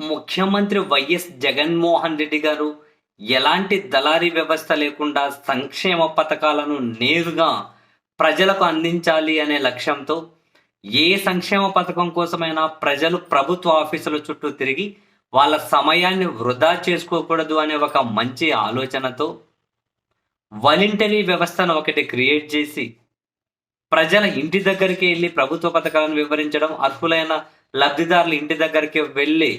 ముఖ్యమంత్రి వైఎస్ జగన్మోహన్ రెడ్డి గారు ఎలాంటి దళారీ వ్యవస్థ లేకుండా సంక్షేమ పథకాలను నేరుగా ప్రజలకు అందించాలి అనే లక్ష్యంతో ఏ సంక్షేమ పథకం కోసమైనా ప్రజలు ప్రభుత్వ ఆఫీసుల చుట్టూ తిరిగి వాళ్ళ సమయాన్ని వృధా చేసుకోకూడదు అనే ఒక మంచి ఆలోచనతో వాలంటరీ వ్యవస్థను ఒకటి క్రియేట్ చేసి ప్రజల ఇంటి దగ్గరికి వెళ్ళి ప్రభుత్వ పథకాలను వివరించడం అర్హులైన లబ్ధిదారులు ఇంటి దగ్గరికి వెళ్ళి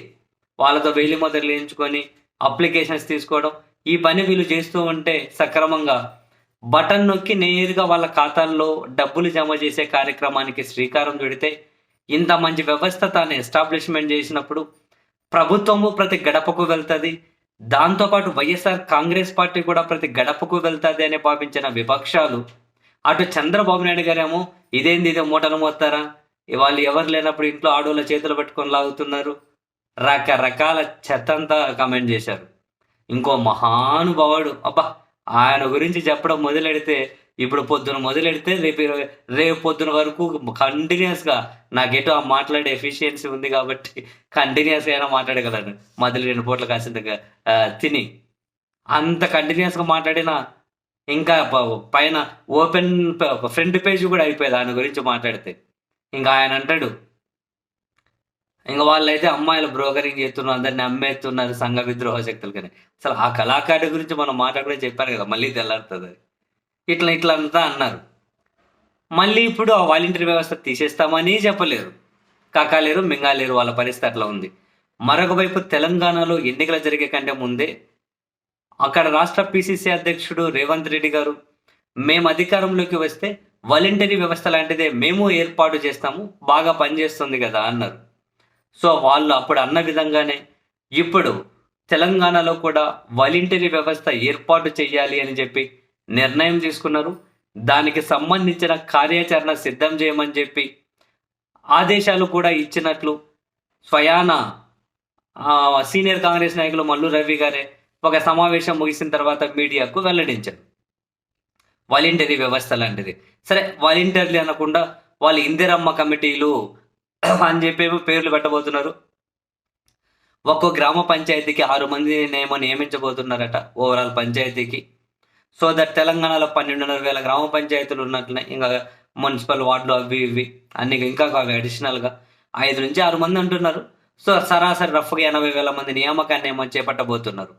వాళ్ళతో వేలి మొదలు వేయించుకొని అప్లికేషన్స్ తీసుకోవడం. ఈ పని వీళ్ళు చేస్తూ ఉంటే సక్రమంగా బటన్ నొక్కి నేరుగా వాళ్ళ ఖాతాల్లో డబ్బులు జమ చేసే కార్యక్రమానికి శ్రీకారం చుడితే ఇంత మంచి వ్యవస్థ తాను ఎస్టాబ్లిష్మెంట్ చేసినప్పుడు ప్రభుత్వము ప్రతి గడపకు వెళ్తుంది. దాంతోపాటు వైఎస్ఆర్ కాంగ్రెస్ పార్టీ కూడా ప్రతి గడపకు వెళ్తుంది అని భావించిన విపక్షాలు. అటు చంద్రబాబు నాయుడు గారేమో ఇదేంది ఇదే మూటలు మోస్తారా వాళ్ళు ఎవరు లేనప్పుడు ఇంట్లో ఆడవాళ్ళ చేతులు పెట్టుకొని లాగుతున్నారు. రకరకాల చెత్తంతా కమెంట్ చేశారు. ఇంకో మహానుభావుడు అబ్బా ఆయన గురించి చెప్పడం మొదలెడితే ఇప్పుడు పొద్దున మొదలెడితే రేపు రేపు పొద్దున వరకు కంటిన్యూస్గా నాకేటో ఆ మాట్లాడే ఎఫిషియన్సీ ఉంది కాబట్టి కంటిన్యూస్గా అయినా మాట్లాడగలను. మొదలు రెండు పూట్ల కాసింతగా తిని. అంత కంటిన్యూస్గా మాట్లాడినా ఇంకా పైన ఓపెన్ ఫ్రంట్ పేజ్ కూడా అయిపోయేది ఆయన గురించి మాట్లాడితే. ఇంకా ఆయన అంటాడు ఇంకా వాళ్ళైతే అమ్మాయిల బ్రోకరింగ్ చేస్తున్నారు అందరిని అమ్మేస్తున్నారు సంఘ విద్రోహ శక్తులు కానీ అసలు ఆ కళాకారుడి గురించి మనం మాట్లాడుకుని చెప్పారు కదా మళ్ళీ తెల్లాడుతుంది ఇట్లా ఇట్లా అంతా అన్నారు. మళ్ళీ ఇప్పుడు ఆ వాలంటీర్ వ్యవస్థ తీసేస్తామని చెప్పలేరు. కాకాలేరు మింగాలేరు వాళ్ళ పరిస్థితి అట్లా ఉంది. మరొక వైపు తెలంగాణలో ఎన్నికలు జరిగే కంటే ముందే అక్కడ రాష్ట్ర పిసిసి అధ్యక్షుడు రేవంత్ రెడ్డి గారు మేము అధికారంలోకి వస్తే వాలంటరీ వ్యవస్థ లాంటిదే మేము ఏర్పాటు చేస్తాము బాగా పనిచేస్తుంది కదా అన్నారు. సో వాళ్ళు అప్పుడు అన్న విధంగానే ఇప్పుడు తెలంగాణలో కూడా వాలంటరీ వ్యవస్థ ఏర్పాటు చేయాలి అని చెప్పి నిర్ణయం తీసుకున్నారు. దానికి సంబంధించిన కార్యాచరణ సిద్ధం చేయమని చెప్పి ఆదేశాలు కూడా ఇచ్చినట్లు స్వయాన సీనియర్ కాంగ్రెస్ నాయకులు మల్లు రవి గారే ఒక సమావేశం ముగిసిన తర్వాత మీడియాకు వెల్లడించారు. వాలంటరీ వ్యవస్థ లాంటిది. సరే వాలంటీర్లు అనకుండా వాళ్ళు ఇందిరమ్మ కమిటీలు అని చెప్పి పేర్లు పెట్టబోతున్నారు. ఒక్కో గ్రామ పంచాయతీకి ఆరు మంది ఏమో నియమించబోతున్నారట ఓవరాల్ పంచాయతీకి. సో దట్ తెలంగాణలో పన్నెండున్నర వేల గ్రామ పంచాయతీలు ఉన్నట్లున్నాయి ఇంకా మున్సిపల్ వార్డులు అవి ఇవి అన్ని ఇంకా అవి అడిషనల్గా ఐదు నుంచి ఆరు మంది అంటున్నారు. సో సరాసరి రఫ్గా ఎనభై వేల మంది నియామకాన్ని ఏమో చేపట్టబోతున్నారు.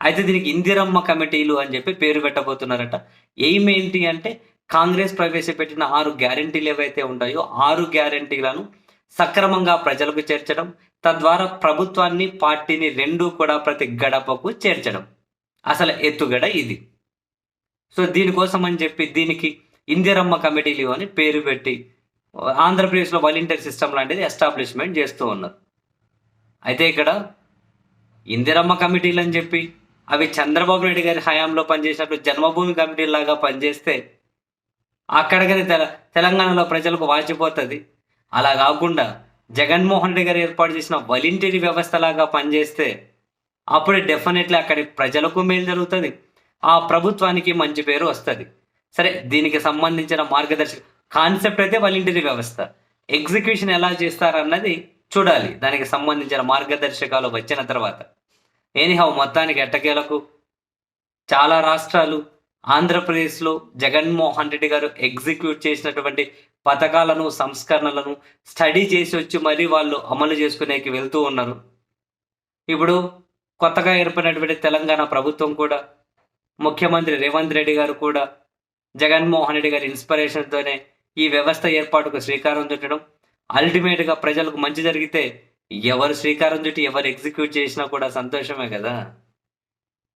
అయితే దీనికి ఇందిరమ్మ కమిటీలు అని చెప్పి పేరు పెట్టబోతున్నారట. ఎయిమ్ ఏంటి అంటే కాంగ్రెస్ ప్రవేశపెట్టిన ఆరు గ్యారంటీలు ఏవైతే ఉంటాయో ఆరు గ్యారంటీలను సక్రమంగా ప్రజలకు చేర్చడం తద్వారా ప్రభుత్వాన్ని పార్టీని రెండూ కూడా ప్రతి గడపకు చేర్చడం. అసలు ఎత్తుగడ ఇది. సో దీనికోసం అని చెప్పి దీనికి ఇందిరమ్మ కమిటీలు అని పేరు పెట్టి ఆంధ్రప్రదేశ్లో వాలంటీర్ సిస్టమ్ లాంటిది ఎస్టాబ్లిష్మెంట్ చేస్తూ ఉన్నారు. అయితే ఇక్కడ ఇందిరమ్మ కమిటీలు అని చెప్పి అవి చంద్రబాబు నాయుడు గారి హయాంలో పనిచేసినట్లు జన్మభూమి కమిటీలాగా పనిచేస్తే అక్కడ తెల తెలంగాణలో ప్రజలకు వాచిపోతుంది. అలా కాకుండా జగన్మోహన్ రెడ్డి గారు ఏర్పాటు చేసిన వాలంటీరీ వ్యవస్థలాగా పనిచేస్తే అప్పుడే డెఫినెట్లీ అక్కడి ప్రజలకు మేలు జరుగుతుంది. ఆ ప్రభుత్వానికి మంచి పేరు వస్తుంది. సరే దీనికి సంబంధించిన మార్గదర్శక కాన్సెప్ట్ అయితే వాలంటీరీ వ్యవస్థ. ఎగ్జిక్యూషన్ ఎలా చేస్తారన్నది చూడాలి. దానికి సంబంధించిన మార్గదర్శకాలు వచ్చిన తర్వాత. ఎనీహౌ మొత్తానికి ఎట్టకేలకు చాలా రాష్ట్రాలు ఆంధ్రప్రదేశ్లో జగన్మోహన్ రెడ్డి గారు ఎగ్జిక్యూట్ చేసినటువంటి పథకాలను సంస్కరణలను స్టడీ చేసి వచ్చి మరీ వాళ్ళు అమలు చేసుకునేకి వెళ్తూ ఉన్నారు. ఇప్పుడు కొత్తగా ఏర్పడినటువంటి తెలంగాణ ప్రభుత్వం కూడా ముఖ్యమంత్రి రేవంత్ రెడ్డి గారు కూడా జగన్మోహన్ రెడ్డి గారి ఇన్స్పిరేషన్తోనే ఈ వ్యవస్థ ఏర్పాటుకు శ్రీకారం చుట్టడం అల్టిమేట్గా ప్రజలకు మంచి జరిగితే ఎవరు శ్రీకారం చుట్టి ఎవరు ఎగ్జిక్యూట్ చేసినా కూడా సంతోషమే కదా.